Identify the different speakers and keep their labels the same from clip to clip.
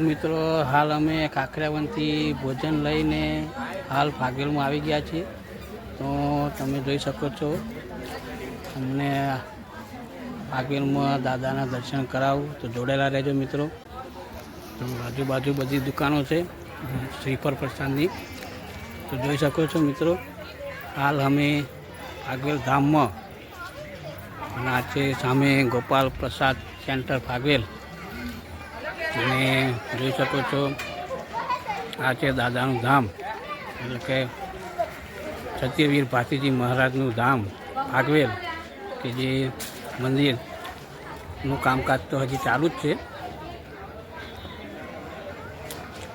Speaker 1: મિત્રો, હાલ અમે કાંકરિયાવનથી ભોજન લઈને હાલ ફાગેલમાં આવી ગયા છીએ. તો તમે જોઈ શકો છો, અમને ફાગેલમાં દાદાના દર્શન કરાવું. તો જોડેલા રહેજો મિત્રો. તો આજુબાજુ બધી દુકાનો છે શ્રીફળ પ્રસાદની તો જોઈ શકો છો મિત્રો, હાલ અમે ફાગવેલ ધામમાં અને આ છે સામે ગોપાલ પ્રસાદ સેન્ટર ફાગવેલ અને જોઈ શકો છો, આ છે દાદાનું ધામ. એટલે કે સત્યવીર ભાતીજી મહારાજનું ધામ આગવેલ કે જે મંદિરનું કામકાજ તો હજી ચાલુ જ છે.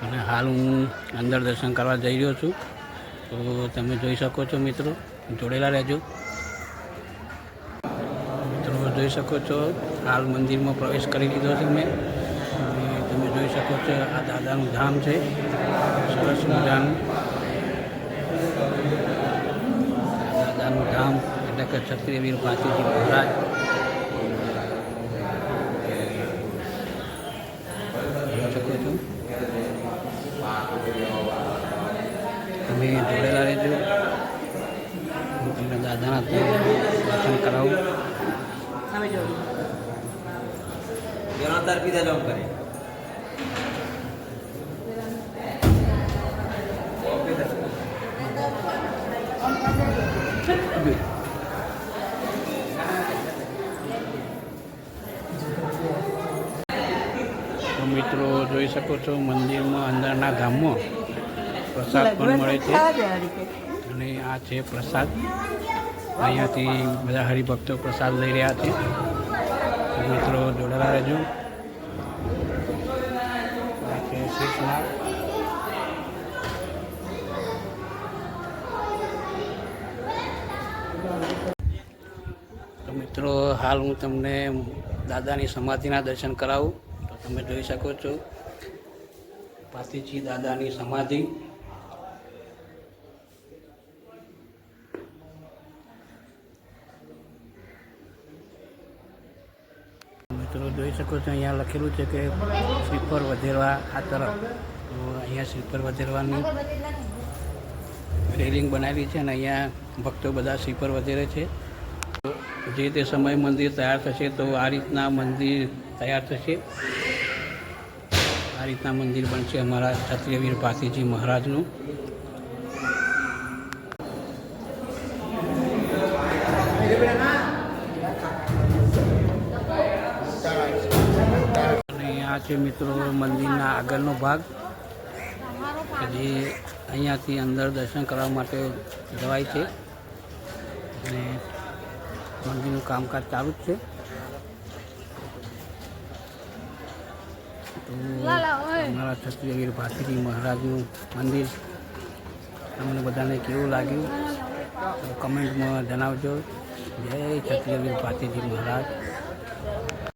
Speaker 1: અને હાલ હું અંદર દર્શન કરવા જઈ રહ્યો છું. તો તમે જોઈ શકો છો મિત્રો, જોડેલા રહેજો. મિત્રો, જોઈ શકો છો, હાલ મંદિરમાં પ્રવેશ કરી લીધો છે મેં. શકો છો. આ દાદાનું ધામ છે. સરસ મજાનું દાદાનું ધામ એટલે કે ક્ષત્રિયવીર ભાતીજી મહારાજ. શકો છો. તમે જોડેલા રહેજો. હું તમને દાદાના દર્શન કરાવું.
Speaker 2: તાર પીધા જવાબ કરે
Speaker 1: મિત્રો જોઈ શકો છો મંદિરમાં અંદરના ધામમાં પ્રસાદ પણ મળે છે. અને આ છે પ્રસાદ. અહીંયાથી બધા હરિભક્તો પ્રસાદ લઈ રહ્યા છે. મિત્રો જોડેલા રહેજો. શીશનાથ તો મિત્રો, હાલ હું તમને દાદાની સમાધિના દર્શન કરાવું. તો તમે જોઈ શકો છો. પાતીજી દાદાની સમાધિ મિત્રો જોઈ શકો છો, અહીંયા લખેલું છે કે સ્લીપર વધેરવા આ તરફ. અહીંયા સ્લીપર વધેરવાની રેલિંગ બનાવેલી છે અને અહીંયા ભક્તો બધા સ્લીપર વધેરે છે. જે તે સમયે મંદિર તૈયાર થશે તો આ રીતના મંદિર તૈયાર થશે. આ રીતના મંદિર બનશે અમારા ક્ષત્રિયવીર ભાતીજી મહારાજનું. આ છે મિત્રો મંદિરના આગળનો ભાગ. જે અહીંયાથી અંદર દર્શન કરવા માટે જવાય છે. અને મંદિરનું કામકાજ ચાલુ જ છે. અમારા છત્રીવીર ભાતીજી મહારાજનું મંદિર તમને બધાને કેવું લાગ્યું? કમેન્ટમાં જણાવજો. જય છત્રીવીર ભાતીજી મહારાજ.